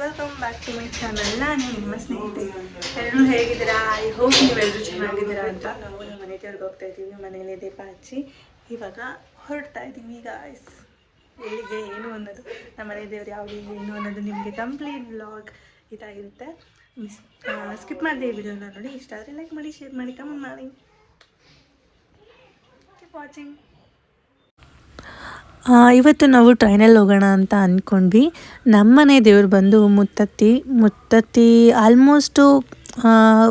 Welcome back to my channel ನಾನು ನಿಮ್ಮ ಸ್ನೇಹಿತೆ. ಎಲ್ಲರೂ ಹೇಗಿದ್ದೀರಾ? ಐ ಹೋಪ್ ನೀವೆಲ್ಲರೂ ಚೆನ್ನಾಗಿದ್ದೀರಾ ಅಂತ. ನಾವು ನಮ್ಮ ಮನೆ ದೇವ್ರಿಗೆ ಹೋಗ್ತಾ ಇದ್ದೀವಿ ಮನೇಲಿ ದೀಪ ಹಚ್ಚಿ. ಇವಾಗ ಹೊರಡ್ತಾ ಇದ್ದೀವಿ ಈಗ ಎಲ್ಲಿಗೆ ಏನು ಅನ್ನೋದು ನಮ್ಮ ಮನೆ ದೇವ್ರು ಯಾವುದು, ಏನು ಅನ್ನೋದು ನಿಮಗೆ ಕಂಪ್ಲೀಟ್ ಬ್ಲಾಗ್ ಇದಾಗಿರುತ್ತೆ. ಮಿಸ್ ಸ್ಕಿಪ್ ಮಾಡಿದೆ ಈ ವಿಡಿಯೋನ ನೋಡಿ. ಇಷ್ಟ ಆದರೆ ಲೈಕ್ ಮಾಡಿ ಶೇರ್ ಮಾಡಿ ಕಮೆಂಟ್ ಮಾಡಿ. ಕೀಪ್ ವಾಚಿಂಗ್ ಇವತ್ತು ನಾವು ಟ್ರೈನಲ್ಲಿ ಹೋಗೋಣ ಅಂತ ಅಂದ್ಕೊಂಡ್ವಿ ನಮ್ಮನೆ ದೇವ್ರು ಬಂದು ಮುತ್ತತ್ತಿ ಮುತ್ತತ್ತಿ ಆಲ್ಮೋಸ್ಟು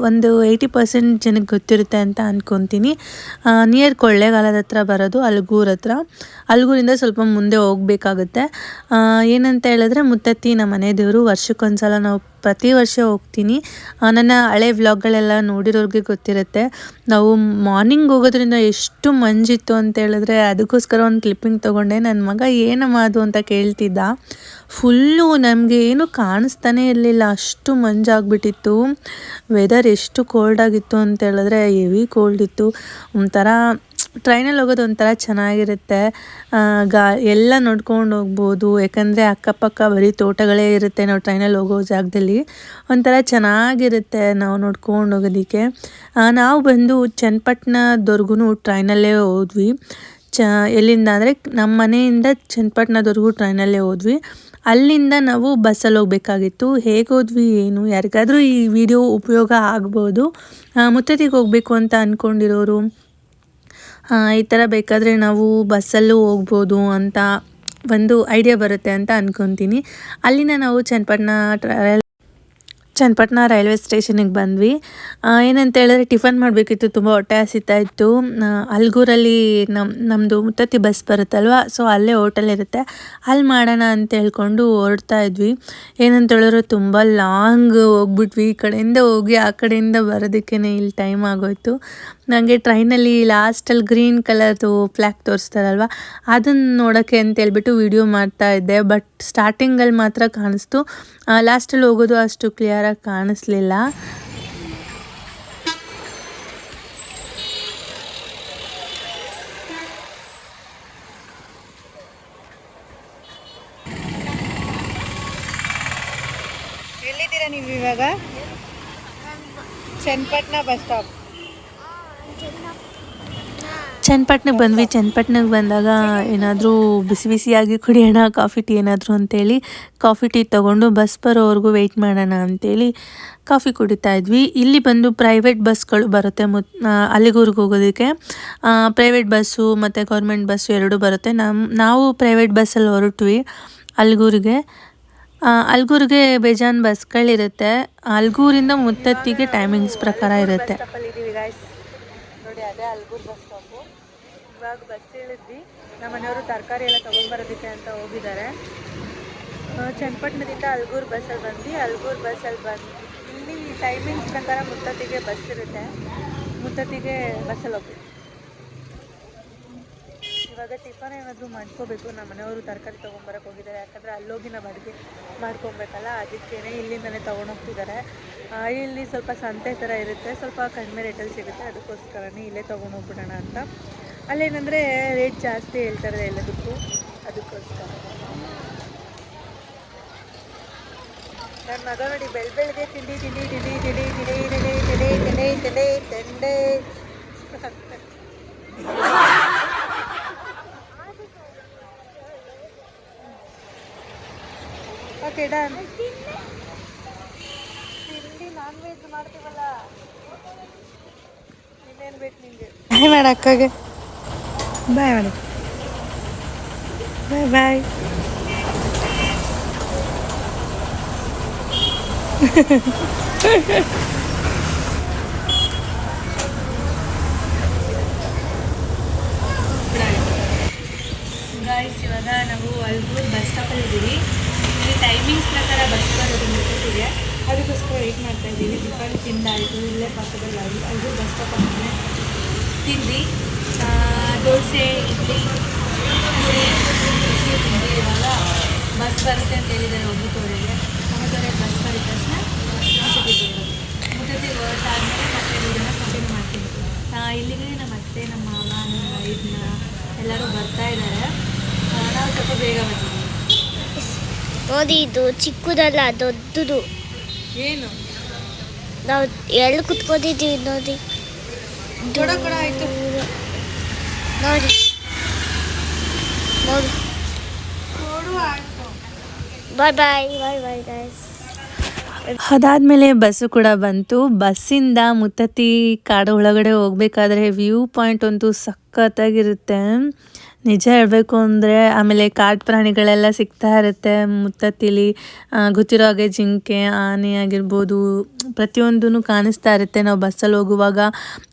ಒಂದು ಏಯ್ಟಿ ಪರ್ಸೆಂಟ್ ಜನಕ್ಕೆ ಗೊತ್ತಿರುತ್ತೆ ಅಂತ ಅಂದ್ಕೊತೀನಿ ನಿಯರ್ ಕೊಳ್ಳೇಗಾಲದ ಹತ್ರ ಬರೋದು ಅಲ್ಗೂರ್ ಹತ್ರ. ಅಲ್ಗೂರಿಂದ ಸ್ವಲ್ಪ ಮುಂದೆ ಹೋಗಬೇಕಾಗುತ್ತೆ. ಏನಂತ ಹೇಳಿದ್ರೆ ಮುತ್ತತ್ತಿ ನಮ್ಮ ಮನೆ ದೇವರು ವರ್ಷಕ್ಕೊಂದ್ಸಲ ನಾವು ಪ್ರತಿ ವರ್ಷ ಹೋಗ್ತೀನಿ. ನನ್ನ ಹಳೆ ವ್ಲಾಗ್ಗಳೆಲ್ಲ ನೋಡಿರೋರಿಗೆ ಗೊತ್ತಿರುತ್ತೆ. ನಾವು ಮಾರ್ನಿಂಗ್ ಹೋಗೋದ್ರಿಂದ ಎಷ್ಟು ಮಂಜಿತ್ತು ಅಂತ ಹೇಳಿದ್ರೆ ಅದಕ್ಕೋಸ್ಕರ ಒಂದು ಕ್ಲಿಪ್ಪಿಂಗ್ ತೊಗೊಂಡೆ. ನನ್ನ ಮಗ ಏನಮ್ಮ ಅದು ಅಂತ ಕೇಳ್ತಿದ್ದ. ಫುಲ್ಲು ನಮಗೆ ಏನು ಕಾಣಿಸ್ತಾನೆ ಇರಲಿಲ್ಲ. ಅಷ್ಟು ಮಂಜಾಗ್ಬಿಟ್ಟಿತ್ತು. ವೆದರ್ ಎಷ್ಟು ಕೋಲ್ಡ್ ಆಗಿತ್ತು ಅಂತ ಹೇಳಿದ್ರೆ ಹೆವಿ ಕೋಲ್ಡ್ ಇತ್ತು. ಒಂಥರ ಟ್ರೈನಲ್ಲಿ ಹೋಗೋದು ಒಂಥರ ಚೆನ್ನಾಗಿರುತ್ತೆ. ಗಾ, ಎಲ್ಲ ನೋಡ್ಕೊಂಡು ಹೋಗ್ಬೋದು. ಯಾಕಂದರೆ ಅಕ್ಕಪಕ್ಕ ಬರೀ ತೋಟಗಳೇ ಇರುತ್ತೆ ನಾವು ಟ್ರೈನಲ್ಲಿ ಹೋಗೋ ಜಾಗದಲ್ಲಿ. ಒಂಥರ ಚೆನ್ನಾಗಿರುತ್ತೆ ನಾವು ನೋಡ್ಕೊಂಡು ಹೋಗೋದಕ್ಕೆ. ನಾವು ಬಂದು ಚನ್ನಪಟ್ಟಣದವರೆಗೂ ಟ್ರೈನಲ್ಲೇ ಹೋದ್ವಿ. ಚ, ಎಲ್ಲಿಂದ ಅಂದರೆ ನಮ್ಮ ಮನೆಯಿಂದ ಚನ್ನಪಟ್ಟಣದವರೆಗೂ ಟ್ರೈನಲ್ಲೇ ಹೋದ್ವಿ. ಅಲ್ಲಿಂದ ನಾವು ಬಸ್ಸಲ್ಲಿ ಹೋಗಬೇಕಾಗಿತ್ತು. ಹೇಗೆ ಹೋದ್ವಿ, ಏನು, ಯಾರಿಗಾದರೂ ಈ ವಿಡಿಯೋ ಉಪಯೋಗ ಆಗ್ಬೋದು. ಮುತ್ತತಿಗೆ ಹೋಗಬೇಕು ಅಂತ ಅಂದ್ಕೊಂಡಿರೋರು ಈ ಥರ ಬೇಕಾದರೆ ನಾವು ಬಸ್ಸಲ್ಲೂ ಹೋಗ್ಬೋದು ಅಂತ ಒಂದು ಐಡಿಯಾ ಬರುತ್ತೆ ಅಂತ ಅಂದ್ಕೊತೀನಿ ಅಲ್ಲಿನ ನಾವು ಚನ್ನಪಟ್ಟಣ ಟ್ರಾವೆಲ್ ಚನ್ನಪಟ್ಟಣ ರೈಲ್ವೆ ಸ್ಟೇಷನಿಗೆ ಬಂದ್ವಿ. ಏನಂತ ಹೇಳಿದ್ರೆ ಟಿಫನ್ ಮಾಡಬೇಕಿತ್ತು, ತುಂಬ ಹೊಟ್ಟೆ ಹಸಿತಾ ಇತ್ತು. ಅಲ್ಗೂರಲ್ಲಿ ನಮ್ಮ ನಮ್ಮದು ಮುತ್ತತ್ತಿ ಬಸ್ ಬರುತ್ತಲ್ವ ಸೊ ಅಲ್ಲೇ ಹೋಟೆಲ್ ಇರುತ್ತೆ. ಅಲ್ಲಿ ಮಾಡೋಣ ಅಂತ ಹೇಳ್ಕೊಂಡು ಹೊರಡ್ತಾ ಇದ್ವಿ. ಏನಂತ ಹೇಳಿದ್ರೆ ತುಂಬ ಲಾಂಗ್ ಹೋಗ್ಬಿಟ್ವಿ. ಈ ಕಡೆಯಿಂದ ಹೋಗಿ ಆ ಕಡೆಯಿಂದ ಬರೋದಕ್ಕೇ ಇಲ್ಲಿ ಟೈಮ್ ಆಗೋಯ್ತು. ನನಗೆ ಟ್ರೈನಲ್ಲಿ ಲಾಸ್ಟಲ್ಲಿ ಗ್ರೀನ್ ಕಲರ್ದು ಫ್ಲ್ಯಾಗ್ ತೋರಿಸ್ತಾರಲ್ವ? ಅದನ್ನು ನೋಡೋಕ್ಕೆ ಅಂತ ಹೇಳ್ಬಿಟ್ಟು ವಿಡಿಯೋ ಮಾಡ್ತಾ ಇದ್ದೆ. ಬಟ್ ಸ್ಟಾರ್ಟಿಂಗಲ್ಲಿ ಮಾತ್ರ ಕಾಣಿಸ್ತು. ಲಾಸ್ಟಲ್ಲಿ ಹೋಗೋದು ಅಷ್ಟು ಕ್ಲಿಯರಾಗಿ ಕಾಣಿಸ್ಲಿಲ್ಲ. ನೀವು ಇವಾಗ? Channapatna bus stop. ಚನ್ನಪಟ್ಟಣಕ್ಕೆ ಬಂದ್ವಿ. ಚನ್ನಪಟ್ಟಣಕ್ಕೆ ಬಂದಾಗ ಏನಾದರೂ ಬಿಸಿ ಬಿಸಿಯಾಗಿ ಕುಡಿಯೋಣ, ಕಾಫಿ ಟೀ ಏನಾದರೂ ಅಂತೇಳಿ ಕಾಫಿ ಟೀ ತೊಗೊಂಡು ಬಸ್ ಬರೋವರೆಗೂ ವೆಯ್ಟ್ ಮಾಡೋಣ ಅಂತೇಳಿ ಕಾಫಿ ಕುಡಿತಾ ಇದ್ವಿ. ಇಲ್ಲಿ ಬಂದು ಪ್ರೈವೇಟ್ ಬಸ್ಗಳು ಬರುತ್ತೆ ಮುತ್ ಅಲ್ಲಿಗೂರಿಗೆ ಹೋಗೋದಕ್ಕೆ. ಪ್ರೈವೇಟ್ ಬಸ್ಸು ಮತ್ತು ಗೌರ್ಮೆಂಟ್ ಬಸ್ಸು ಎರಡೂ ಬರುತ್ತೆ. ನಮ್ಮ ನಾವು ಪ್ರೈವೇಟ್ ಬಸ್ಸಲ್ಲಿ ಹೊರಟ್ವಿ ಅಲ್ಗೂರಿಗೆ. ಅಲ್ಗೂರಿಗೆ ಬೇಜಾನ್ ಬಸ್ಗಳಿರುತ್ತೆ. ಅಲ್ಗೂರಿಂದ ಮುತ್ತತ್ತಿಗೆ ಟೈಮಿಂಗ್ಸ್ ಪ್ರಕಾರ ಇರುತ್ತೆ. ನೋಡಿ, ಅದೇ ಅಲ್ಗೂರು ಬಸ್ ಸ್ಟಾಪು ಇವಾಗ ಬಸ್ ಇಳಿದ್ವಿ ನಮ್ಮ ಮನೆಯವರು ತರಕಾರಿ ಎಲ್ಲ ತೊಗೊಂಡ್ಬರೋದಕ್ಕೆ ಅಂತ ಹೋಗಿದ್ದಾರೆ. ಚನ್ನಪಟ್ಟಣದಿಂದ ಅಲ್ಗೂರು ಬಸ್ಸಲ್ಲಿ ಬಂದ್ವಿ. ಅಲ್ಗೂರು ಬಸ್ಸಲ್ಲಿ ಬಂದು, ಇಲ್ಲಿ ಟೈಮಿಂಗ್ಸ್ ಪ್ರಕಾರ ಮುತ್ತತ್ತಿಗೆ ಬಸ್ ಇರುತ್ತೆ. ಮುತ್ತತ್ತಿಗೆ ಬಸ್ಸಲ್ಲಿ ಹೋಗ್ತೀವಿ ಇವಾಗ ಟಿಫನ್ ಏನಾದರೂ ಮಾಡ್ಕೋಬೇಕು. ನಮ್ಮ ಮನೆಯವರು ತರಕಾರಿ ತೊಗೊಂಬರಕ್ಕೆ ಹೋಗಿದ್ದಾರೆ. ಯಾಕಂದರೆ ಅಲ್ಲೋಗಿ ನಾವು ಅಡುಗೆ ಮಾಡ್ಕೊಬೇಕಲ್ಲ, ಅದಕ್ಕೇನೆ ಇಲ್ಲಿಂದಲೇ ತೊಗೊಂಡೋಗ್ತಿದ್ದಾರೆ ಇಲ್ಲಿ ಸ್ವಲ್ಪ ಸಂತೆ ಥರ ಇರುತ್ತೆ. ಸ್ವಲ್ಪ ಕಡಿಮೆ ರೇಟಲ್ಲಿ ಸಿಗುತ್ತೆ. ಅದಕ್ಕೋಸ್ಕರನೇ ಇಲ್ಲೇ ತೊಗೊಂಡೋಗ್ಬಿಡೋಣ ಅಂತ. ಅಲ್ಲೇನಂದರೆ ರೇಟ್ ಜಾಸ್ತಿ ಹೇಳ್ತಾರೆ ಎಲ್ಲದಕ್ಕೂ. ಅದಕ್ಕೋಸ್ಕರ. ನನ್ನ ಮಗ ನೋಡಿ ಬೆಳ್ ಬೆಳಗ್ಗೆ ತಿಂಡಿ ತಿಂಡಿ ತಿಂಡಿ ತಿಂಡಿ ತಿಂಡಿ ತಿಂಡಿ ತಿಂಡಿ ತಿಂಡಿ ತಿಂಡಿ ತಿಂಡಿ. ಓಕೆ ಡನ್ ತಿಂಡಿ? ನಾನ್ ವೆಜ್ ಮಾಡ್ತೀವಲ್ಲ? ಇನ್ನೇನು ಬೇಕು ನಿಂಗೆ? ಮಾಡೋಕ್ಕಾಗೆ ಅಕ್ಕಗೆ. ಬಾಯ್ ಮಾಡಿ ಬಾಯ್ ಬಾಯ್ ಗಾಯ್ಸ್ ಇವಾಗ ನಾವು ಅಲ್ಗೂರ್ ಬಸ್ ಸ್ಟಾಪಲ್ಲಿ ಇದ್ದೀವಿ ಇಲ್ಲಿ ಟೈಮಿಂಗ್ಸ್ ಪ್ರಕಾರ ಬಸ್ ಬರೋದು ಅದಕ್ಕೋಸ್ಕರ ವೆಯ್ಟ್ ಮಾಡ್ತಾ ಇದ್ದೀವಿ. ಟಿಫನ್ ತಿಂದಾಯಿತು, ಇಲ್ಲೇ ಪಕ್ಕದಲ್ಲಿ ಅಲ್ಲಿ ಬಸ್ ಸ್ಟಾಪ್ ಅಂದರೆ ತಿಂದು ದೋಸೆ ಇಡ್ಲಿ. ಇವಾಗ ಬಸ್ ಬರುತ್ತೆ ಅಂತ ಹೇಳಿದ್ದಾರೆ ಒಬ್ಬರಿಗೆ ಒಂಬತ್ತುವರೆಗೆ ಬಸ್ ಬರಿದ ತಕ್ಷಣ ಮುಟ್ಟತಿ ಬರೋದು. ಮುತ್ತತ್ತಿಗೆ ಹೊರಟಾದ್ಮೇಲೆ ಮತ್ತೆ ಇದನ್ನು ಕಂಟಿನ್ಯೂ ಮಾಡ್ತೀನಿ ಇಲ್ಲಿಗೆ ನಮ್ಮ ಅತ್ತೆ ನಮ್ಮ ಮಾವ ನಮ್ಮ ಇದನ್ನ ಎಲ್ಲರೂ ಬರ್ತಾ ಇದ್ದಾರೆ. ನಾವು ಸ್ವಲ್ಪ ಬೇಗ ಬರ್ತೀವಿ. ನೋಡಿ ಇದು ಚಿಕ್ಕದಲ್ಲ ದೊಡ್ಡದು. ಏನು? ನಾವು ಎಲ್ಲಿ ಕುತ್ಕೊಂಡಿದ್ದೀವಿ ನೋಡಿ. ಕೊಡ ಕೊಡ ಆಯ್ತು. ನೋಡಿ. ನೋಡಿ. ಬಾಯ್ ಬಾಯ್ ಬಾಯ್ ಬಾಯ್ ಗೈಸ್ ಅದಾದಮೇಲೆ ಬಸ್ಸು ಕೂಡ ಬಂತು. ಬಸ್ಸಿಂದ ಮುತ್ತತ್ತಿ ಕಾಡು ಒಳಗಡೆ ಹೋಗ್ಬೇಕಾದ್ರೆ ವ್ಯೂ ಪಾಯಿಂಟ್ ಅಂತೂ ಸಖತ್ತಾಗಿರುತ್ತೆ. ನಿಜ ಹೇಳಬೇಕು ಅಂದರೆ ಆಮೇಲೆ ಕಾಡು ಪ್ರಾಣಿಗಳೆಲ್ಲ ಸಿಗ್ತಾ ಇರುತ್ತೆ. ಮುತ್ತತ್ತಿಲಿ ಗೊತ್ತಿರೋ ಹಾಗೆ ಜಿಂಕೆ, ಆನೆ ಆಗಿರ್ಬೋದು ಪ್ರತಿಯೊಂದೂ ಕಾಣಿಸ್ತಾ ಇರುತ್ತೆ. ನಾವು ಬಸ್ಸಲ್ಲಿ ಹೋಗುವಾಗ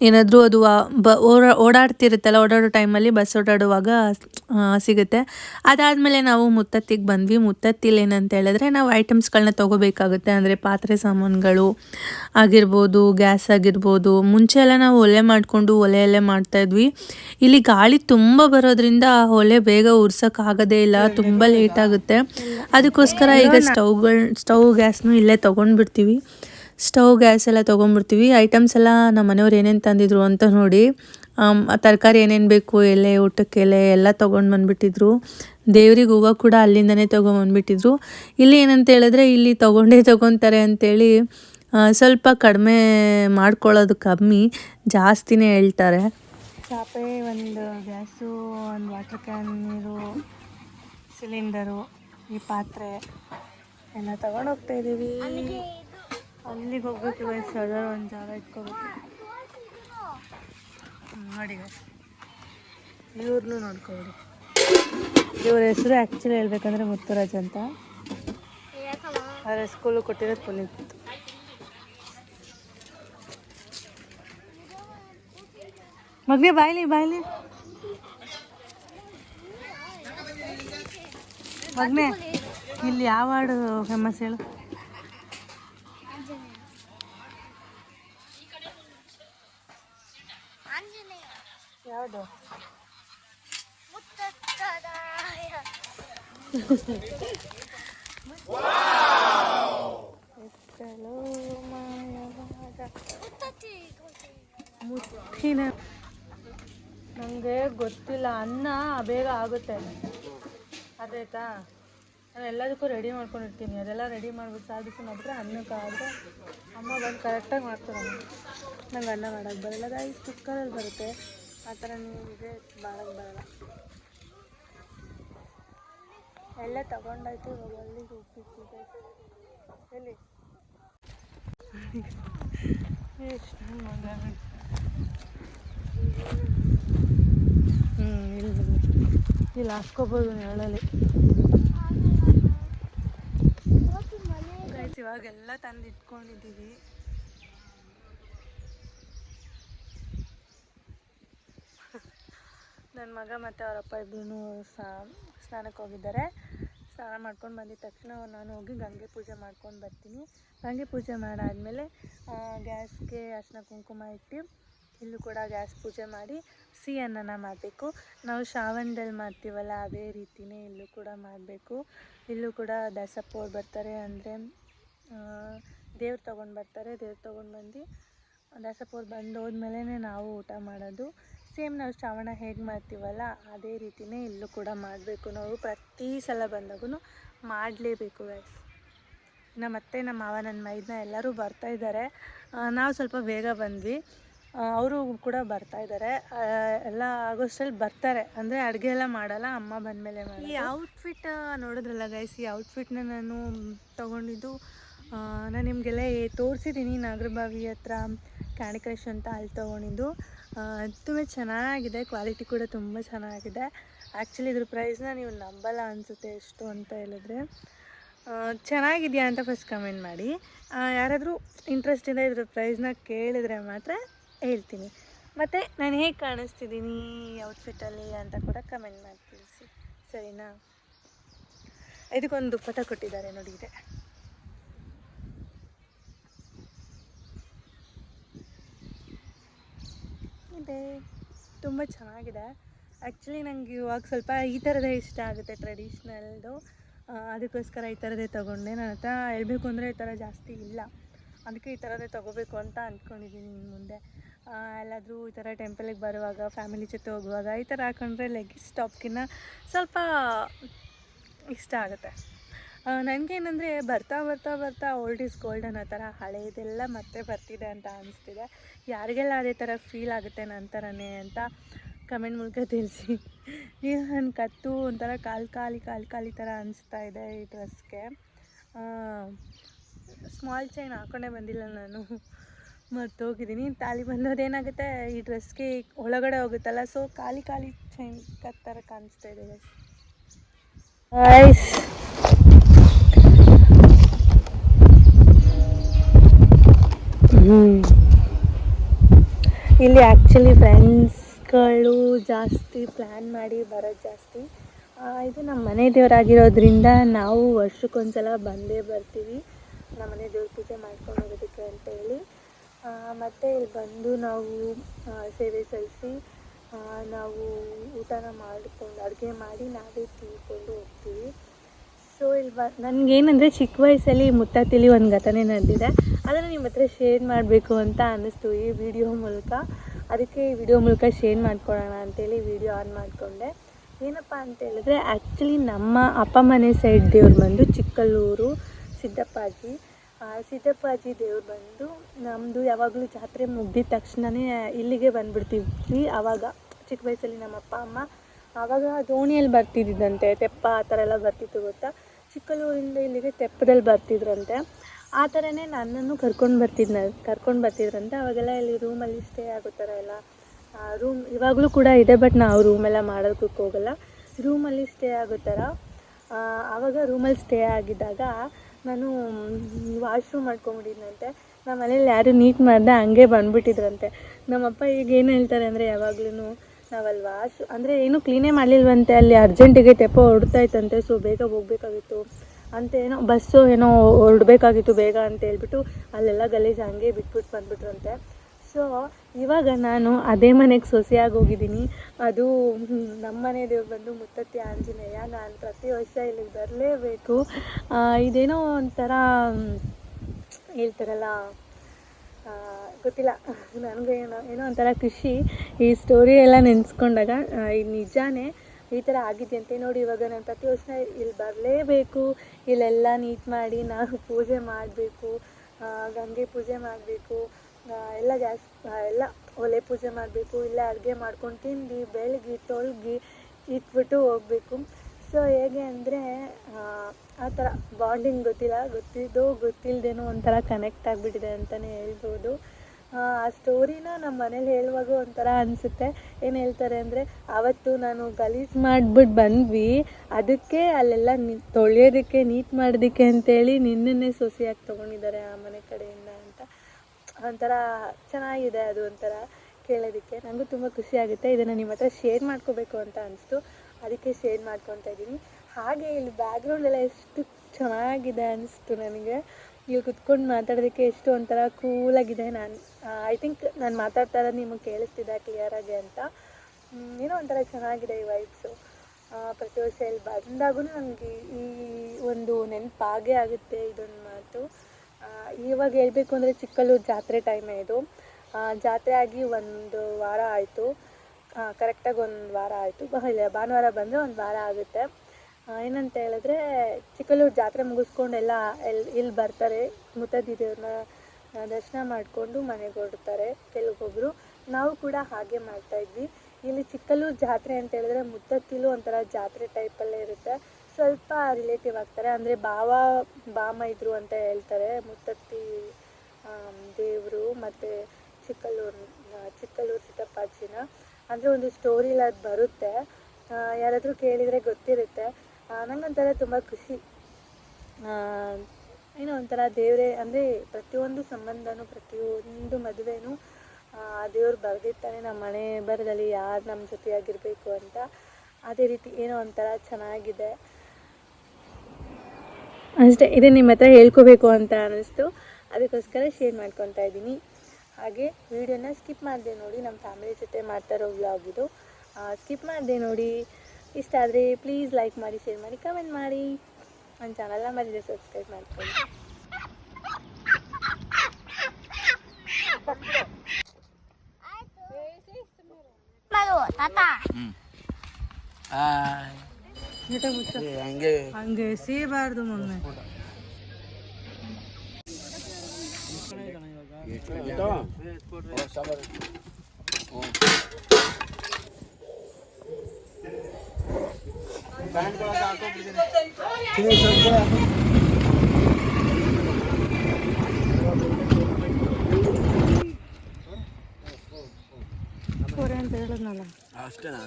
ಏನಾದರೂ ಅದು ಬ, ಓಡಾ, ಓಡಾಡ್ತಿರುತ್ತಲ್ಲ, ಓಡಾಡೋ ಟೈಮಲ್ಲಿ ಬಸ್ ಓಡಾಡುವಾಗ ಸಿಗುತ್ತೆ. ಅದಾದಮೇಲೆ ನಾವು ಮುತ್ತತ್ತಿಗೆ ಬಂದ್ವಿ. ಮುತ್ತತ್ತಿಲಿ ಏನಂತ ಹೇಳಿದ್ರೆ ನಾವು ಐಟಮ್ಸ್ಗಳನ್ನ ತೊಗೋಬೇಕಾಗುತ್ತೆ. ಅಂದರೆ ಪಾತ್ರೆ ಸಾಮಾನುಗಳು ಆಗಿರ್ಬೋದು ಗ್ಯಾಸ್ ಆಗಿರ್ಬೋದು. ಮುಂಚೆ ಎಲ್ಲ ನಾವು ಒಲೆ ಮಾಡಿಕೊಂಡು ಒಲೆಯಲ್ಲೇ ಮಾಡ್ತಾಯಿದ್ವಿ ಇಲ್ಲಿ ಗಾಳಿ ತುಂಬ ಬರೋದ್ರಿಂದ ಆ ಒಲೆ ಬೇಗ ಉರ್ಸೋಕ್ಕಾಗೋದೇ ಇಲ್ಲ ತುಂಬ ಲೇಟ್ ಆಗುತ್ತೆ. ಅದಕ್ಕೋಸ್ಕರ ಈಗ ಸ್ಟವ್ಗಳು ಸ್ಟವ್ ಗ್ಯಾಸ್ನು ಇಲ್ಲೇ ತೊಗೊಂಡ್ಬಿಡ್ತೀವಿ. ಸ್ಟವ್ ಗ್ಯಾಸ್ ಎಲ್ಲ ತೊಗೊಂಡ್ಬಿಡ್ತೀವಿ. ಐಟಮ್ಸ್ ಎಲ್ಲ ನಮ್ಮ ಮನೆಯವ್ರು ಏನೇನು ತಂದಿದ್ರು ಅಂತ ನೋಡಿ ತರಕಾರಿ ಏನೇನು ಬೇಕು ಎಲೆ ಊಟಕ್ಕೆ ಎಲೆ ಎಲ್ಲ ತೊಗೊಂಡು ಬಂದುಬಿಟ್ಟಿದ್ರು. ದೇವ್ರಿಗೆ ಹೂವು ಕೂಡ ಅಲ್ಲಿಂದನೇ ತೊಗೊಂಬಂದ್ಬಿಟ್ಟಿದ್ರು ಇಲ್ಲಿ ಏನಂತ ಹೇಳಿದ್ರೆ ಇಲ್ಲಿ ತೊಗೊಂಡೇ ತೊಗೊತಾರೆ ಅಂಥೇಳಿ ಸ್ವಲ್ಪ ಕಡಿಮೆ ಮಾಡ್ಕೊಳ್ಳೋದು ಕಮ್ಮಿ ಜಾಸ್ತಿನೇ ಹೇಳ್ತಾರೆ. ಚಾಪೆ ಒಂದು ಗ್ಯಾಸು ಒಂದು ವಾಟರ್ ಕ್ಯಾನ್ ನೀರು ಸಿಲಿಂಡರು ಈ ಪಾತ್ರೆ ಎಲ್ಲ ತಗೊಂಡು ಹೋಗ್ತಾ ಇದ್ದೀವಿ. ಅಲ್ಲಿಗೆ ಹೋಗ್ಬೇಕು ಯಾವ್ದಾದ್ರು ಒಂದು ಜಾಗ ಇಟ್ಕೋಬೇಕು. ನೋಡಿ ಇವ್ರನ್ನೂ ನೋಡ್ಕೊಬಿಡಿ. ಇವ್ರ ಹೆಸರು ಆ್ಯಕ್ಚುಲಿ ಹೇಳ್ಬೇಕಂದ್ರೆ ಮುತ್ತುರಾಜ್ ಅಂತ. ಅವರ ಸ್ಕೂಲು ಕೊಟ್ಟಿರೋದು ಪುನೀತ್. ಮಗನೇ ಬಾಯ್ಲಿ ಬಾಯ್ಲಿ ಮಗನೇ ಇಲ್ಲಿ ಯಾವ ಹಾಡು ಫೇಮಸ್ ಹೇಳು ಯಾವುದು ಮುತ್ತಿನ ನನಗೆ ಗೊತ್ತಿಲ್ಲ, ಅನ್ನ ಬೇಗ ಆಗುತ್ತೆ. ಅದಾಯ್ತಾ ನಾನು ಎಲ್ಲದಕ್ಕೂ ರೆಡಿ ಮಾಡ್ಕೊಂಡಿರ್ತೀನಿ. ಅದೆಲ್ಲ ರೆಡಿ ಮಾಡ್ಬಿಟ್ಟು ಸಾಧಿಸಿ ಮಾಡಿದ್ರೆ ಅನ್ನಕ್ಕಾದರೆ ಅಮ್ಮ ಬಂದು ಕರೆಕ್ಟಾಗಿ ಮಾಡ್ತಾರೆ ನಂಗೆ ಅನ್ನ ಮಾಡೋಕ್ಕೆ ಬರಲ್ಲ. ರೈಸ್ ಕುಕ್ಕರಲ್ಲಿ ಬರುತ್ತೆ. ಆ ಥರ ನಿಮಗೆ ಮಾಡೋಕ್ಕೆ ಬರಲ್ಲ. ಎಲ್ಲ ತಗೊಂಡಾಯ್ತು. ಇವಾಗ ಅಲ್ಲಿಗೆ ಹೋಗ್ಬೇಕು ಎಲ್ಲಿ? ಹ್ಞೂ ಇಲ್ಲಿ. ಇಲ್ಲಿ ಹಾಕ್ಕೋಬೋದು ನೆರಳಲ್ಲಿ. ಇವಾಗೆಲ್ಲ ತಂದು ಇಟ್ಕೊಂಡಿದ್ದೀವಿ ನನ್ನ ಮಗ ಮತ್ತು ಅವರಪ್ಪ ಇಬ್ಬರೂ ಸ್ನಾನಕ್ಕೆ ಹೋಗಿದ್ದಾರೆ. ಸ್ನಾನ ಮಾಡ್ಕೊಂಡು ಬಂದಿದ ತಕ್ಷಣ ನಾನು ಹೋಗಿ ಗಂಗೆ ಪೂಜೆ ಮಾಡ್ಕೊಂಡು ಬರ್ತೀನಿ. ಗಂಗೆ ಪೂಜೆ ಮಾಡಾದಮೇಲೆ ಗ್ಯಾಸ್ಗೆ ಅರ್ಶಿನ ಕುಂಕುಮ ಇಟ್ಟು ಇಲ್ಲೂ ಕೂಡ ಗ್ಯಾಸ್ ಪೂಜೆ ಮಾಡಿ ಸಿಹಿ ಅನ್ನನ ಮಾಡಬೇಕು. ನಾವು ಶ್ರಾವಣದಲ್ಲಿ ಮಾಡ್ತೀವಲ್ಲ ಅದೇ ರೀತಿಯೇ ಇಲ್ಲೂ ಕೂಡ ಮಾಡಬೇಕು. ಇಲ್ಲೂ ಕೂಡ ದಾಸಪ್ಪವ್ರು ಬರ್ತಾರೆ ಅಂದರೆ ದೇವ್ರು ತೊಗೊಂಡು ಬರ್ತಾರೆ. ದೇವ್ರು ತೊಗೊಂಡು ಬಂದು ದಾಸಪ್ಪವ್ರು ಬಂದು ಹೋದ್ಮೇಲೆ ನಾವು ಊಟ ಮಾಡೋದು. ಸೇಮ್ ನಾವು ಶ್ರಾವಣ ಹೇಗೆ ಮಾಡ್ತೀವಲ್ಲ ಅದೇ ರೀತಿಯೇ ಇಲ್ಲೂ ಕೂಡ ಮಾಡಬೇಕು. ನಾವು ಪ್ರತಿ ಸಲ ಬಂದಾಗೂ ಮಾಡಲೇಬೇಕು ಗ್ಯಾಸ್ ನಮ್ಮ ಅತ್ತೆ, ನಮ್ಮ ಮಾವ, ನನ್ನ ಮೈದನ್ನ ಎಲ್ಲರೂ ಬರ್ತಾ ಇದ್ದಾರೆ. ನಾವು ಸ್ವಲ್ಪ ಬೇಗ ಬಂದ್ವಿ. ಅವರು ಕೂಡ ಬರ್ತಾ ಇದ್ದಾರೆ ಎಲ್ಲ ಆಗೋಸ್ಟಲ್ಲಿ ಬರ್ತಾರೆ. ಅಂದರೆ ಅಡುಗೆ ಎಲ್ಲ ಮಾಡಲ್ಲ, ಅಮ್ಮ ಬಂದಮೇಲೆ ಈ ಔಟ್ಫಿಟ್ ನೋಡಿದ್ರಲ್ಲ ಗೈಸ್ ಈ ಔಟ್ಫಿಟ್ನ ನಾನು ತೊಗೊಂಡಿದ್ದು ನಾನು ನಿಮಗೆಲ್ಲ ತೋರಿಸಿದ್ದೀನಿ ನಾಗರಬಾವಿ ಹತ್ರ ಕ್ಯಾಣಿಕೇಶ್ ಅಂತ ಅಲ್ಲಿ ತೊಗೊಂಡಿದ್ದು. ತುಂಬ ಚೆನ್ನಾಗಿದೆ ಕ್ವಾಲಿಟಿ ಕೂಡ ತುಂಬ ಚೆನ್ನಾಗಿದೆ. ಆ್ಯಕ್ಚುಲಿ ಇದ್ರ ಪ್ರೈಸ್ನ ನೀವು ನಂಬಲ್ಲ ಅನಿಸುತ್ತೆ ಎಷ್ಟು ಅಂತ ಹೇಳಿದ್ರೆ. ಚೆನ್ನಾಗಿದೆಯಾ ಅಂತ ಫಸ್ಟ್ ಕಮೆಂಟ್ ಮಾಡಿ. ಯಾರಾದರೂ ಇಂಟ್ರೆಸ್ಟಿಂದ ಇದ್ರ ಪ್ರೈಸ್ನ ಕೇಳಿದರೆ ಮಾತ್ರ ಹೇಳ್ತೀನಿ. ಮತ್ತು ನಾನು ಹೇಗೆ ಕಾಣಿಸ್ತಿದ್ದೀನಿ ಔಟ್ಫಿಟ್ಟಲ್ಲಿ ಅಂತ ಕೂಡ ಕಮೆಂಟ್ ಮಾಡಿ ತಿಳಿಸಿ. ಸರಿನಾ? ಇದಕ್ಕೊಂದು ದುಪ್ಪಟ್ಟ ಕೊಟ್ಟಿದ್ದಾರೆ ನೋಡಿ ಇದೆ. ಇದೆ. ತುಂಬ ಚೆನ್ನಾಗಿದೆ. ಆ್ಯಕ್ಚುಲಿ ನನಗೆ ಇವಾಗ ಸ್ವಲ್ಪ ಈ ಥರದೇ ಇಷ್ಟ ಆಗುತ್ತೆ ಟ್ರೆಡಿಷ್ನಲ್ದು ಅದಕ್ಕೋಸ್ಕರ ಈ ಥರದೇ ತೊಗೊಂಡೆ. ನನ್ನ ಹತ್ರ ಹೇಳ್ಬೇಕು ಅಂದರೆ ಈ ಥರ ಜಾಸ್ತಿ ಇಲ್ಲ. ಅದಕ್ಕೆ ಈ ಥರದೇ ತೊಗೋಬೇಕು ಅಂತ ಅಂದ್ಕೊಂಡಿದ್ದೀನಿ ಇನ್ನು ಮುಂದೆ. ಎಲ್ಲಾದರೂ ಈ ಥರ ಟೆಂಪಲಿಗೆ ಬರುವಾಗ ಫ್ಯಾಮಿಲಿ ಜೊತೆ ಹೋಗುವಾಗ ಈ ಥರ ಹಾಕೊಂಡ್ರೆ ಲೆಗ್ಗಿಸ್ ಟಾಪ್ಗಿನ್ನ ಸ್ವಲ್ಪ ಇಷ್ಟ ಆಗುತ್ತೆ. ನನಗೇನಂದರೆ ಬರ್ತಾ ಬರ್ತಾ ಬರ್ತಾ ಓಲ್ಡ್ ಈಸ್ ಗೋಲ್ಡನ್ ಆ ಥರ ಹಳೆಯದೆಲ್ಲ ಮತ್ತೆ ಬರ್ತಿದೆ ಅಂತ ಅನಿಸ್ತಿದೆ. ಯಾರಿಗೆಲ್ಲ ಅದೇ ಥರ ಫೀಲ್ ಆಗುತ್ತೆ ನನ್ನ ಥರನೇ ಅಂತ ಕಮೆಂಟ್ ಮೂಲಕ ತಿಳಿಸಿ. ಈಗ ನನ್ನ ಕತ್ತು ಒಂಥರ ಕಾಲು ಖಾಲಿ ಕಾಲು ಕಾಲಿ ಥರ ಅನಿಸ್ತಾ ಇದೆ ಈ ಡ್ರೆಸ್ಗೆ ಸ್ಮಾಲ್ ಚೈನ್ ಹಾಕೊಂಡೇ ಬಂದಿಲ್ಲ ನಾನು. ಮರ್ತೋಗಿದ್ದೀನಿ ತಾಲಿ ಬಂದೋದೇನಾಗುತ್ತೆ ಈ ಡ್ರೆಸ್ಗೆ ಒಳಗಡೆ ಹೋಗುತ್ತಲ್ಲ ಸೊ ಖಾಲಿ ಖಾಲಿ ಚೈನ್ ಕತ್ ಥರ ಕಾಣಿಸ್ತಾ ಇದೆ ಗೈಸ್ ಇಲ್ಲಿ ಆ್ಯಕ್ಚುಲಿ ಫ್ರೆಂಡ್ಸ್ಗಳು ಜಾಸ್ತಿ ಪ್ಲ್ಯಾನ್ ಮಾಡಿ ಬರೋದು ಜಾಸ್ತಿ. ಇದು ನಮ್ಮ ಮನೆ ದೇವರಾಗಿರೋದ್ರಿಂದ ನಾವು ವರ್ಷಕ್ಕೊಂದ್ಸಲ ಬಂದೇ ಬರ್ತೀವಿ. ನಮ್ಮ ಮನೆ ದೇವ್ರ ಪೂಜೆ ಮಾಡ್ಕೊಂಡು ಹೋಗೋದಕ್ಕೆ ಅಂತ ಹೇಳಿ. ಆ, ಮತ್ತೆ ಇಲ್ಲಿ ಬಂದು ನಾವು ಸೇವೆ ಸಲ್ಲಿಸಿ ನಾವು ಊಟನ ಮಾಡಿಕೊಂಡು, ಅಡುಗೆ ಮಾಡಿ ನಾವೇ ತಿಂದ್ಕೊಂಡು ಹೋಗ್ತೀವಿ. ಸೊ ಇಲ್ಲಿ ಬ, ನನಗೇನಂದರೆ ಚಿಕ್ಕ ವಯಸ್ಸಲ್ಲಿ ಮುತ್ತಾತಿಲಿ ಒಂದು ಘಟನೆ ನಡೆದಿದೆ. ಅದನ್ನು ನಿಮ್ಮ ಹತ್ರ ಶೇರ್ ಮಾಡಬೇಕು ಅಂತ ಅನ್ನಿಸ್ತು ಈ ವಿಡಿಯೋ ಮೂಲಕ. ಅದಕ್ಕೆ ಈ ವಿಡಿಯೋ ಮೂಲಕ ಶೇರ್ ಮಾಡ್ಕೊಳ್ಳೋಣ ಅಂತೇಳಿ ವಿಡಿಯೋ ಆನ್ ಮಾಡಿಕೊಂಡೆ. ಏನಪ್ಪ ಅಂತ ಹೇಳಿದ್ರೆ ಆ್ಯಕ್ಚುಲಿ ನಮ್ಮ ಅಪ್ಪ ಮನೆ ಸೈಡ್ ದೇವ್ರು ಬಂದು ಚಿಕ್ಕಲ್ಲೂರು ಸಿದ್ದಪ್ಪಾಜಿ. ಸಿದ್ದಪ್ಪಾಜಿ ದೇವ್ರು ಬಂದು ನಮ್ಮದು ಯಾವಾಗಲೂ ಜಾತ್ರೆ ಮುಗ್ದಿದ ತಕ್ಷಣವೇ ಇಲ್ಲಿಗೆ ಬಂದುಬಿಡ್ತೀವಿ. ಆವಾಗ ಚಿಕ್ಕ ವಯಸ್ಸಲ್ಲಿ ನಮ್ಮ ಅಪ್ಪ ಅಮ್ಮ ಆವಾಗ ದೋಣಿಯಲ್ಲಿ ಬರ್ತಿದ್ದಿದ್ದಂತೆ, ತೆಪ್ಪ ಆ ಥರ ಎಲ್ಲ ಬರ್ತಿತ್ತು ಗೊತ್ತಾ? ಚಿಕ್ಕಲೂರಿಂದ ಇಲ್ಲಿಗೆ ತೆಪ್ಪದಲ್ಲಿ ಬರ್ತಿದ್ರಂತೆ. ಆ ಥರನೇ ನನ್ನನ್ನು ಕರ್ಕೊಂಡು ಬರ್ತಿದ್ನ, ಕರ್ಕೊಂಡು ಬರ್ತಿದ್ರಂತೆ. ಅವಾಗೆಲ್ಲ ಇಲ್ಲಿ ರೂಮಲ್ಲಿ ಸ್ಟೇ ಆಗೋ ಥರ ಎಲ್ಲ ರೂಮ್ ಇವಾಗಲೂ ಕೂಡ ಇದೆ ಬಟ್ ನಾವು ರೂಮೆಲ್ಲ ಮಾಡೋದಕ್ಕೆ ಹೋಗಲ್ಲ. ರೂಮಲ್ಲಿ ಸ್ಟೇ ಆಗೋ ಥರ ಆವಾಗ ರೂಮಲ್ಲಿ ಸ್ಟೇ ಆಗಿದ್ದಾಗ ನಾನು ವಾಶ್ರೂಮ್ ಮಾಡ್ಕೊಂಬಿಟ್ಟಿದ್ನಂತೆ. ನಮ್ಮ ಮನೇಲಿ ಯಾರು ನೀಟ್ ಮಾಡ್ದೆ ಹಂಗೆ ಬಂದ್ಬಿಟ್ಟಿದ್ರಂತೆ. ನಮ್ಮಪ್ಪ ಈಗ ಏನು ಹೇಳ್ತಾರೆ ಅಂದರೆ ಯಾವಾಗ್ಲೂ ನಾವಲ್ಲಿ ವಾಶ್ ಅಂದರೆ ಏನು ಕ್ಲೀನೇ ಮಾಡಲಿಲ್ವಂತೆ, ಅಲ್ಲಿ ಅರ್ಜೆಂಟಿಗೆ ತೆಪ್ಪ ಹೊರಡ್ತಾ ಇತ್ತಂತೆ ಸೊ ಬೇಗ ಹೋಗ್ಬೇಕಾಗಿತ್ತು. ಅಂತ ಏನೋ ಬಸ್ಸು ಏನೋ ಹೊರಡ್ಬೇಕಾಗಿತ್ತು ಬೇಗ ಅಂತ ಹೇಳ್ಬಿಟ್ಟು ಅಲ್ಲೆಲ್ಲ ಗಲೀಜು ಹಂಗೆ ಬಿಟ್ಬಿಟ್ಟು ಬಂದ್ಬಿಟ್ರಂತೆ. ಸೊ ಇವಾಗ ನಾನು ಅದೇ ಮನೆಗೆ ಸೊಸೆಯಾಗಿ ಹೋಗಿದ್ದೀನಿ. ಅದು ನಮ್ಮನೆ ನಮ್ಮ ಮನೆ ದೇವ್ರು ಬಂದು ಮುತ್ತತ್ತಿ ಆಂಜನೇಯ. ನಾನು ಪ್ರತಿ ವರ್ಷ ಇಲ್ಲಿಗೆ ಬರಲೇಬೇಕು. ಇದೇನೋ ಒಂಥರ ಹೇಳ್ತಾರಲ್ಲ ಗೊತ್ತಿಲ್ಲ. ನನಗೆ ಏನೋ ಏನೋ ಒಂಥರ ಖುಷಿ. ಈ ಸ್ಟೋರಿ ಎಲ್ಲ ನೆನೆಸ್ಕೊಂಡಾಗ ಇದು ನಿಜಾನೇ ಈ ಥರ ಆಗಿದೆಯಂತೆ ನೋಡಿ ಇವಾಗ ನಾನು ಪ್ರತಿ ವರ್ಷ ಇಲ್ಲಿ ಬರಲೇಬೇಕು. ಇಲ್ಲೆಲ್ಲ ನೀಟ್ ಮಾಡಿ, ನಾನು ಪೂಜೆ ಮಾಡಬೇಕು. ಗಂಗೆ ಪೂಜೆ ಮಾಡಬೇಕು. ಎಲ್ಲ ಗ್ಯಾಸ್ ಎಲ್ಲ ಒಲೆ ಪೂಜೆ ಮಾಡಬೇಕು, ಇಲ್ಲ ಅಡುಗೆ ಮಾಡ್ಕೊಂಡು ತಿಂದು ಬೆಳಗ್ಗೆ ತೊಳ್ಗಿ ಇಟ್ಬಿಟ್ಟು ಹೋಗಬೇಕು. ಸೊ ಹೇಗೆ ಅಂದರೆ, ಆ ಥರ ಬಾಂಡಿಂಗ್ ಗೊತ್ತಿಲ್ಲ, ಗೊತ್ತಿದ್ದು ಗೊತ್ತಿಲ್ಲದೇನೋ ಒಂಥರ ಕನೆಕ್ಟ್ ಆಗಿಬಿಟ್ಟಿದೆ ಅಂತಲೇ ಹೇಳ್ಬೋದು. ಆ ಸ್ಟೋರಿನ ನಮ್ಮ ಮನೇಲಿ ಹೇಳುವಾಗ ಒಂಥರ ಅನಿಸುತ್ತೆ. ಏನು ಹೇಳ್ತಾರೆ ಅಂದರೆ ಆವತ್ತು ನಾನು ಗಲೀಜು ಮಾಡಿಬಿಟ್ಟು ಬಂದ್ವಿ, ಅದಕ್ಕೆ ಅಲ್ಲೆಲ್ಲ ನಿ, ತೊಳೆಯೋದಕ್ಕೆ, ನೀಟ್ ಮಾಡೋದಕ್ಕೆ ಅಂತೇಳಿ ನಿನ್ನನ್ನೇ ಸೊಸೆಯಾಗಿ ತೊಗೊಂಡಿದ್ದಾರೆ ಆ ಮನೆ ಕಡೆಯಿಂದ. ಒಂಥರ ಚೆನ್ನಾಗಿದೆ ಅದು ಒಂಥರ ಕೇಳೋದಕ್ಕೆ. ನನಗೂ ತುಂಬ ಖುಷಿ ಆಗುತ್ತೆ ಇದನ್ನು ನಿಮ್ಮ ಹತ್ರ ಶೇರ್ ಮಾಡ್ಕೋಬೇಕು ಅಂತ ಅನಿಸ್ತು. ಅದಕ್ಕೆ ಶೇರ್ ಮಾಡ್ಕೊತಾ ಇದ್ದೀನಿ. ಹಾಗೆ ಇಲ್ಲಿ ಬ್ಯಾಕ್ಗ್ರೌಂಡ್ ಎಲ್ಲ ಎಷ್ಟು ಚೆನ್ನಾಗಿದೆ ಅನಿಸ್ತು ನನಗೆ. ಇಲ್ಲಿ ಕುತ್ಕೊಂಡು ಮಾತಾಡೋದಕ್ಕೆ ಎಷ್ಟು ಒಂಥರ ಕೂಲಾಗಿದೆ ನಾನು ಐ ಥಿಂಕ್ ನಾನು ಮಾತಾಡ್ತಾ ಇರೋದು ನಿಮಗೆ ಕೇಳಿಸ್ತಿದ್ದೆ ಕ್ಲಿಯರಾಗಿ ಅಂತ. ಏನೋ ಒಂಥರ ಚೆನ್ನಾಗಿದೆ ಈ ವೈಬ್ಸು ಪ್ರತಿ ವರ್ಷ ಇಲ್ಲಿ ಬಂದಾಗೂ ನನಗೆ ಈ ಒಂದು ನೆನಪಾಗೇ ಆಗುತ್ತೆ ಇದೊಂದು ಮಾತು. ಇವಾಗ ಹೇಳಬೇಕು ಅಂದರೆ ಚಿಕ್ಕಲ್ಲೂರು ಜಾತ್ರೆ ಟೈಮೇ ಇದು. ಜಾತ್ರೆ ಆಗಿ ಒಂದು ವಾರ ಆಯಿತು. ಕರೆಕ್ಟಾಗಿ ಒಂದು ವಾರ ಆಯಿತು. ಭಾನುವಾರ ಬಂದರೆ ಒಂದು ವಾರ ಆಗುತ್ತೆ. ಏನಂತ ಹೇಳಿದ್ರೆ ಚಿಕ್ಕಲ್ಲೂರು ಜಾತ್ರೆ ಮುಗಿಸ್ಕೊಂಡೆಲ್ಲ ಎಲ್ಲಿ ಇಲ್ಲಿ ಬರ್ತಾರೆ. ಮುತ್ತದ್ದಿ ದೇವ್ರನ್ನ ದರ್ಶನ ಮಾಡಿಕೊಂಡು ಮನೆಗೆ ಹೊರಡ್ತಾರೆ ಕೆಲವೊಬ್ಬರು ನಾವು ಕೂಡ ಹಾಗೆ ಮಾಡ್ತಾಯಿದ್ವಿ ಇಲ್ಲಿ ಚಿಕ್ಕಲ್ಲೂರು ಜಾತ್ರೆ ಅಂತ ಹೇಳಿದ್ರೆ ಮುತ್ತತ್ತಿಲು ಒಂಥರ ಜಾತ್ರೆ ಟೈಪಲ್ಲೇ ಇರುತ್ತೆ. ಸ್ವಲ್ಪ ರಿಲೇಟಿವ್ ಆಗ್ತಾರೆ. ಅಂದರೆ ಭಾವ ಬಾಮ ಇದ್ರು ಅಂತ ಹೇಳ್ತಾರೆ. ಮುತ್ತತ್ತಿ ದೇವರು ಮತ್ತು ಚಿಕ್ಕಲ್ಲೂರು ಚಿಕ್ಕಲ್ಲೂರು ಸಿದ್ದಪ್ಪಾಜಿನ ಅಂದರೆ ಒಂದು ಸ್ಟೋರಿಲಿ ಅದು ಬರುತ್ತೆ. ಯಾರಾದರೂ ಕೇಳಿದರೆ ಗೊತ್ತಿರುತ್ತೆ. ನನಗೊಂಥರ ನಂಗೊಂಥರ ತುಂಬ ಖುಷಿ. ಏನೋ ಒಂಥರ ದೇವರೇ, ಅಂದರೆ ಪ್ರತಿಯೊಂದು ಸಂಬಂಧನೂ, ಪ್ರತಿಯೊಂದು ಮದುವೆನೂ ದೇವ್ರು ಬರೆದಿರ್ತಾನೆ ನಮ್ಮ ಮನೆ ಬರದಲ್ಲಿ ಯಾರು ನಮ್ಮ ಜೊತೆಯಾಗಿರಬೇಕು ಅಂತ. ಅದೇ ರೀತಿ ಏನೋ ಒಂಥರ ಚೆನ್ನಾಗಿದೆ. ಅಷ್ಟೇ ಇದೇ ನಿಮ್ಮ ಹತ್ರ ಹೇಳ್ಕೋಬೇಕು ಅಂತ ಅನ್ನಿಸ್ತು. ಅದಕ್ಕೋಸ್ಕರ ಶೇರ್ ಮಾಡ್ಕೊತಾ ಇದ್ದೀನಿ. ಹಾಗೆ ವಿಡಿಯೋನ ಸ್ಕಿಪ್ ಮಾಡಿದೆ ನೋಡಿ ನಮ್ಮ ಫ್ಯಾಮಿಲಿ ಜೊತೆ ಮಾಡ್ತಾ ಇರೋ ವ್ಲಾಗ್ ಇದು. ಸ್ಕಿಪ್ ಮಾಡಿದೆ ನೋಡಿ. ಇಷ್ಟ ಆದರೆ ಪ್ಲೀಸ್ ಲೈಕ್ ಮಾಡಿ ಶೇರ್ ಮಾಡಿ ಕಮೆಂಟ್ ಮಾಡಿ. ನನ್ನ ಚಾನಲ್ನ ಮರಿದೆ ಸಬ್ಸ್ಕ್ರೈಬ್ ಮಾಡ್ಕೊಳ್ಳಿ. Malu, ಹಂಗೆ ಹಂಗೆ ಎಸೀಬಾರ್ದು ಮೊನ್ನೆ ಕೋರೆ ಅಂತ ಹೇಳಿದ್ನಲ್ಲ ಅಷ್ಟೇನಾ